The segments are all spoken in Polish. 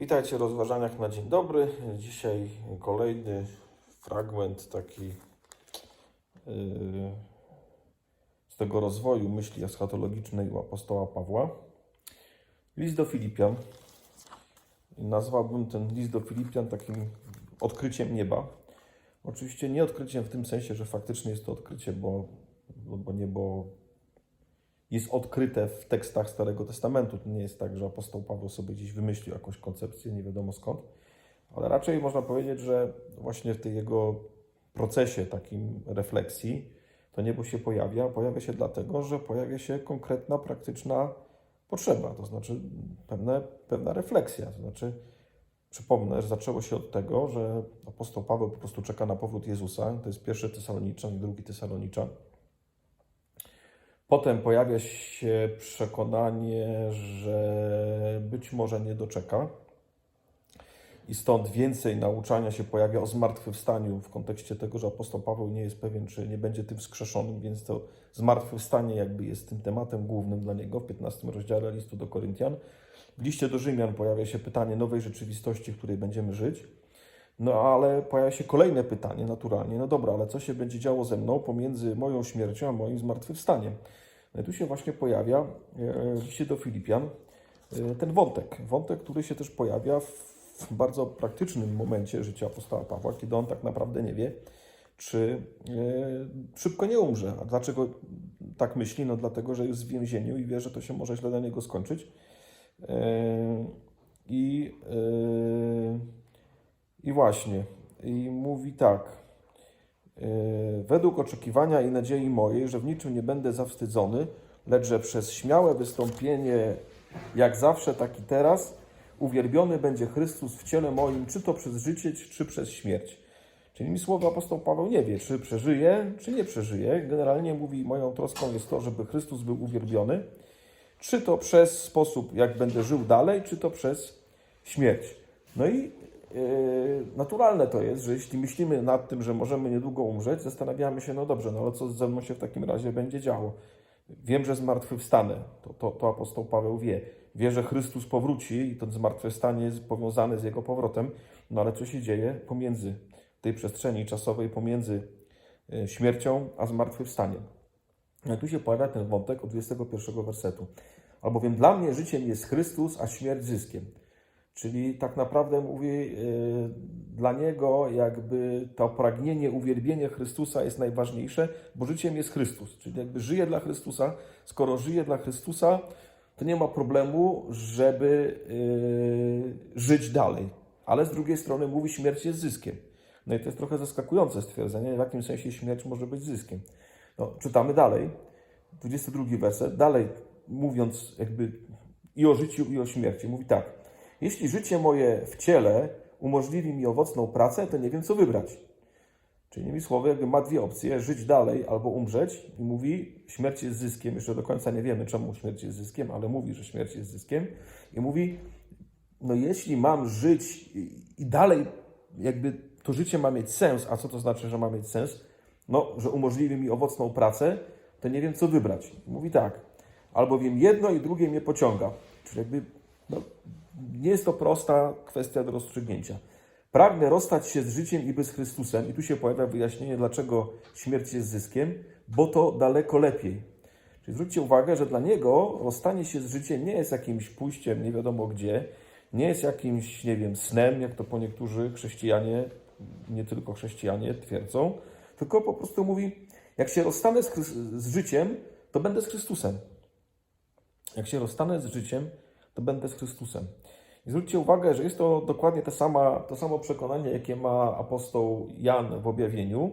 Witajcie w rozważaniach na dzień dobry. Dzisiaj kolejny fragment taki yy, z tego rozwoju myśli eschatologicznej u apostoła Pawła. List do Filipian. Nazwałbym ten list do Filipian takim odkryciem nieba. Oczywiście nie odkryciem w tym sensie, że faktycznie jest to odkrycie, bo, bo niebo jest odkryte w tekstach Starego Testamentu. To nie jest tak, że apostoł Paweł sobie gdzieś wymyślił jakąś koncepcję, nie wiadomo skąd, ale raczej można powiedzieć, że właśnie w tej jego procesie takim refleksji to niebo się pojawia. Pojawia się dlatego, że pojawia się konkretna, praktyczna potrzeba, to znaczy pewne, pewna refleksja. To znaczy, przypomnę, że zaczęło się od tego, że apostoł Paweł po prostu czeka na powrót Jezusa. To jest pierwszy Tesaloniczan i drugi Tesaloniczan. Potem pojawia się przekonanie, że być może nie doczeka. I stąd więcej nauczania się pojawia o zmartwychwstaniu w kontekście tego, że apostoł Paweł nie jest pewien, czy nie będzie tym wskrzeszonym, więc to zmartwychwstanie jakby jest tym tematem głównym dla niego w 15 rozdziale listu do Koryntian. W liście do Rzymian pojawia się pytanie nowej rzeczywistości, w której będziemy żyć. No ale pojawia się kolejne pytanie naturalnie, no dobra, ale co się będzie działo ze mną pomiędzy moją śmiercią a moim zmartwychwstaniem? No i tu się właśnie pojawia e, w liście do Filipian e, ten wątek. Wątek, który się też pojawia w bardzo praktycznym momencie życia apostoła Pawła, kiedy on tak naprawdę nie wie, czy e, szybko nie umrze. A dlaczego tak myśli? No dlatego, że jest w więzieniu i wie, że to się może źle dla niego skończyć. I i właśnie, i mówi tak. E, Według oczekiwania i nadziei mojej, że w niczym nie będę zawstydzony, lecz że przez śmiałe wystąpienie, jak zawsze, tak i teraz, uwielbiony będzie Chrystus w ciele moim, czy to przez życie, czy przez śmierć. Czyli mi słowo apostoł Paweł nie wie, czy przeżyje, czy nie przeżyje. Generalnie mówi, moją troską jest to, żeby Chrystus był uwielbiony, czy to przez sposób, jak będę żył dalej, czy to przez śmierć. No i naturalne to jest, że jeśli myślimy nad tym, że możemy niedługo umrzeć, zastanawiamy się, no dobrze, no ale co ze mną się w takim razie będzie działo? Wiem, że zmartwychwstanę, to, to, to apostoł Paweł wie. Wie, że Chrystus powróci i to zmartwychwstanie jest powiązane z Jego powrotem, no ale co się dzieje pomiędzy tej przestrzeni czasowej, pomiędzy yy, śmiercią a zmartwychwstaniem? No tu się pojawia ten wątek od 21 wersetu. Albowiem dla mnie życiem jest Chrystus, a śmierć zyskiem. Czyli tak naprawdę mówi, yy, dla niego jakby to pragnienie, uwielbienie Chrystusa jest najważniejsze, bo życiem jest Chrystus. Czyli jakby żyje dla Chrystusa. Skoro żyje dla Chrystusa, to nie ma problemu, żeby yy, żyć dalej. Ale z drugiej strony mówi, śmierć jest zyskiem. No i to jest trochę zaskakujące stwierdzenie, w jakim sensie śmierć może być zyskiem. No, czytamy dalej, 22 werset, dalej mówiąc jakby i o życiu, i o śmierci. Mówi tak. Jeśli życie moje w ciele umożliwi mi owocną pracę, to nie wiem, co wybrać. Czyli innymi słowy, jakby ma dwie opcje, żyć dalej albo umrzeć i mówi, śmierć jest zyskiem. Jeszcze do końca nie wiemy, czemu śmierć jest zyskiem, ale mówi, że śmierć jest zyskiem. I mówi, no jeśli mam żyć i, dalej jakby to życie ma mieć sens, a co to znaczy, że ma mieć sens? No, że umożliwi mi owocną pracę, to nie wiem, co wybrać. Mówi tak, albowiem jedno i drugie mnie pociąga. Czyli jakby, no, nie jest to prosta kwestia do rozstrzygnięcia. Pragnę rozstać się z życiem i bez Chrystusem. I tu się pojawia wyjaśnienie, dlaczego śmierć jest zyskiem, bo to daleko lepiej. Czyli zwróćcie uwagę, że dla niego rozstanie się z życiem nie jest jakimś pójściem nie wiadomo gdzie, nie jest jakimś, nie wiem, snem, jak to po niektórzy chrześcijanie, nie tylko chrześcijanie twierdzą, tylko po prostu mówi, jak się rozstanę z, z życiem, to będę z Chrystusem. Jak się rozstanę z życiem, to będę z Chrystusem. I zwróćcie uwagę, że jest to dokładnie to, sama, to samo przekonanie, jakie ma apostoł Jan w objawieniu.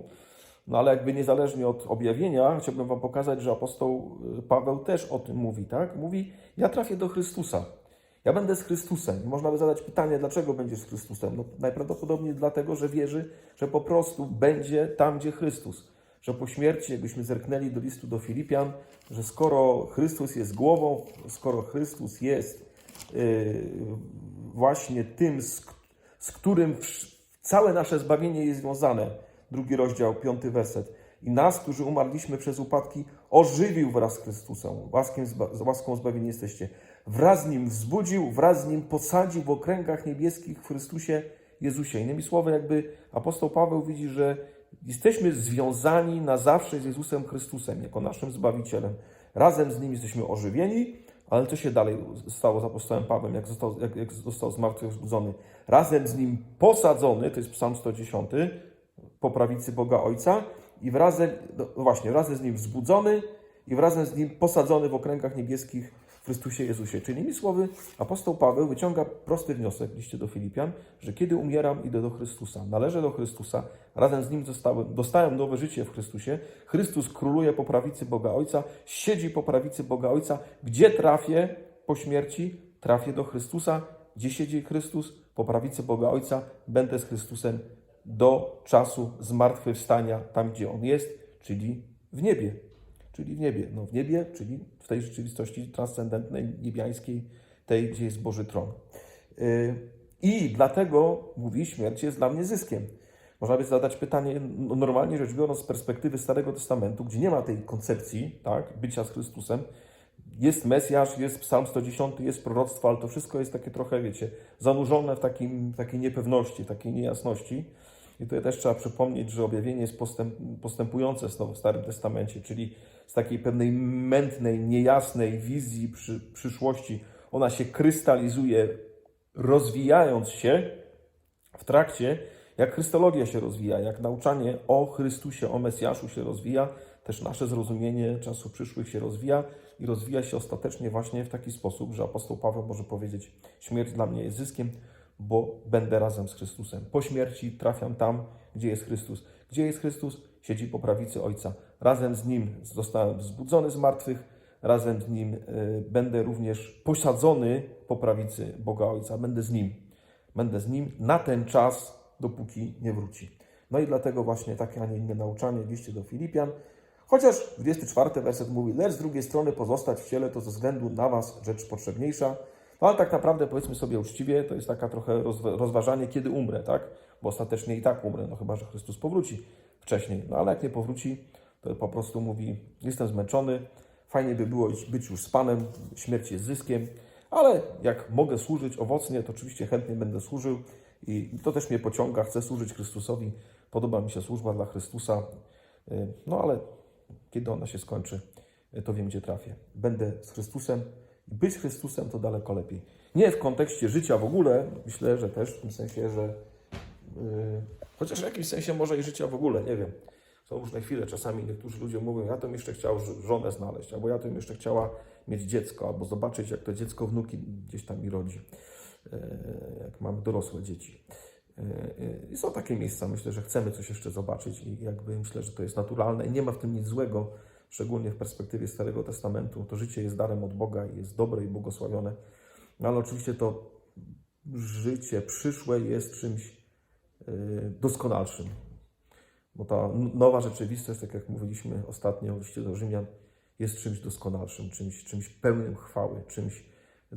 No ale jakby niezależnie od objawienia, chciałbym Wam pokazać, że apostoł y, Paweł też o tym mówi, tak? Mówi, ja trafię do Chrystusa. Ja będę z Chrystusem. Można by zadać pytanie, dlaczego będziesz z Chrystusem? No, najprawdopodobniej dlatego, że wierzy, że po prostu będzie tam, gdzie Chrystus. Że po śmierci, jakbyśmy zerknęli do listu do Filipian, że skoro Chrystus jest głową, skoro Chrystus jest właśnie tym, z, z którym całe nasze zbawienie jest związane. Drugi rozdział, piąty werset. I nas, którzy umarliśmy przez upadki, ożywił wraz z Chrystusem. Łaskiem, z łaską zbawieni jesteście. wraz z Nim wzbudził, wraz z Nim posadził w okręgach niebieskich w Chrystusie Jezusie. Innymi słowy, jakby apostoł Paweł widzi, że jesteśmy związani na zawsze z Jezusem Chrystusem, jako naszym Zbawicielem. Razem z Nim jesteśmy ożywieni, ale co się dalej stało z apostołem Pawłem, jak został, jak, jak został zmartwychwzbudzony? Razem z Nim posadzony, to jest Psalm 110, po prawicy Boga Ojca i wraz, no właśnie, wraz z Nim wzbudzony i wraz z Nim posadzony w okręgach niebieskich Chrystusie Jezusie. Czyli innymi słowy, apostoł Paweł wyciąga prosty wniosek w liście do Filipian, że kiedy umieram, idę do Chrystusa. Należę do Chrystusa, razem z Nim zostałem, dostałem nowe życie w Chrystusie. Chrystus króluje po prawicy Boga Ojca, siedzi po prawicy Boga Ojca. Gdzie trafię po śmierci? Trafię do Chrystusa. Gdzie siedzi Chrystus? Po prawicy Boga Ojca. Będę z Chrystusem do czasu zmartwychwstania, tam gdzie On jest, czyli w niebie. Czyli w niebie. No w niebie, czyli w tej rzeczywistości transcendentnej, niebiańskiej, tej, gdzie jest Boży Tron. Yy, I dlatego, mówi, śmierć jest dla mnie zyskiem. Można by zadać pytanie, no normalnie rzecz biorąc, z perspektywy Starego Testamentu, gdzie nie ma tej koncepcji tak, bycia z Chrystusem, jest Mesjasz, jest Psalm 110, jest proroctwo, ale to wszystko jest takie trochę, wiecie, zanurzone w takim, takiej niepewności, takiej niejasności. I tutaj też trzeba przypomnieć, że objawienie jest postęp, postępujące w Starym Testamencie, czyli z takiej pewnej mętnej, niejasnej wizji przy, przyszłości. Ona się krystalizuje, rozwijając się w trakcie, jak Chrystologia się rozwija, jak nauczanie o Chrystusie, o Mesjaszu się rozwija, też nasze zrozumienie czasów przyszłych się rozwija i rozwija się ostatecznie właśnie w taki sposób, że apostoł Paweł może powiedzieć: Śmierć dla mnie jest zyskiem, bo będę razem z Chrystusem. Po śmierci trafiam tam, gdzie jest Chrystus. Gdzie jest Chrystus? Siedzi po prawicy Ojca. Razem z Nim zostałem wzbudzony z martwych, razem z Nim y, będę również posadzony po prawicy Boga Ojca. Będę z Nim. Będę z Nim na ten czas, dopóki nie wróci. No i dlatego właśnie takie, a nie inne nauczanie liście do Filipian. Chociaż 24 werset mówi, lecz z drugiej strony pozostać w ciele to ze względu na was rzecz potrzebniejsza, no ale tak naprawdę powiedzmy sobie uczciwie, to jest taka trochę rozwa- rozważanie, kiedy umrę, tak? Bo ostatecznie i tak umrę, no chyba, że Chrystus powróci wcześniej. No ale jak nie powróci, to po prostu mówi, jestem zmęczony, fajnie by było być już z Panem, śmierć jest zyskiem, ale jak mogę służyć owocnie, to oczywiście chętnie będę służył i to też mnie pociąga, chcę służyć Chrystusowi, podoba mi się służba dla Chrystusa, Y, no ale kiedy ona się skończy, y, to wiem, gdzie trafię. Będę z Chrystusem, być Chrystusem to daleko lepiej. Nie w kontekście życia w ogóle, myślę, że też w tym sensie, że yy, chociaż w jakimś sensie może i życia w ogóle, nie wiem. Są różne chwile, czasami niektórzy ludzie mówią, ja to jeszcze chciał żonę znaleźć, albo ja to jeszcze chciała mieć dziecko, albo zobaczyć, jak to dziecko wnuki gdzieś tam mi rodzi, yy, jak mam dorosłe dzieci. Yy, I są takie miejsca, myślę, że chcemy coś jeszcze zobaczyć i jakby myślę, że to jest naturalne i nie ma w tym nic złego, szczególnie w perspektywie Starego Testamentu. To życie jest darem od Boga i jest dobre i błogosławione. No ale oczywiście to życie przyszłe jest czymś yy, doskonalszym. Bo ta nowa rzeczywistość, tak jak mówiliśmy ostatnio w liście do Rzymian, jest czymś doskonalszym, czymś, czymś pełnym chwały, czymś,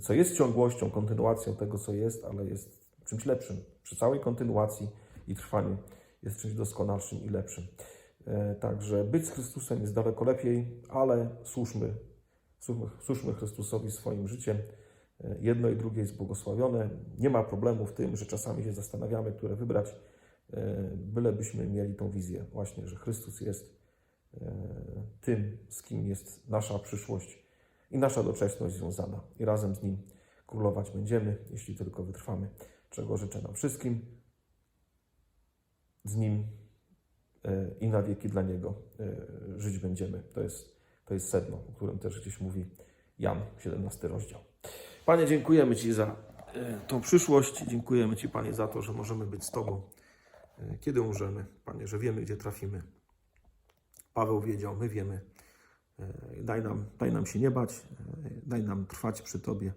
co jest ciągłością, kontynuacją tego, co jest, ale jest czymś lepszym. Przy całej kontynuacji i trwaniu jest czymś doskonalszym i lepszym. E, Także być z Chrystusem jest daleko lepiej, ale służmy, służmy Chrystusowi swoim życiem. E, Jedno i drugie jest błogosławione. Nie ma problemu w tym, że czasami się zastanawiamy, które wybrać, e, bylebyśmy mieli tą wizję właśnie, że Chrystus jest tym, z kim jest nasza przyszłość i nasza doczesność związana. I razem z Nim królować będziemy, jeśli tylko wytrwamy, czego życzę nam wszystkim. Z Nim i na wieki dla Niego e, żyć będziemy. To jest, to jest sedno, o którym też gdzieś mówi Jan, 17 rozdział. Panie, dziękujemy Ci za e, tą przyszłość. Dziękujemy Ci, Panie, za to, że możemy być z Tobą, e, kiedy umrzemy. Panie, że wiemy, gdzie trafimy. Paweł wiedział, my wiemy. E, Daj nam, daj nam się nie bać, e, daj nam trwać przy Tobie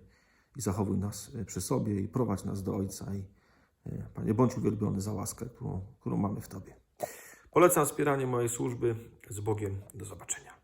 i zachowuj nas e, przy sobie i prowadź nas do Ojca. I, e, Panie, bądź uwielbiony za łaskę, którą, którą mamy w Tobie. Polecam wspieranie mojej służby z Bogiem. Do zobaczenia.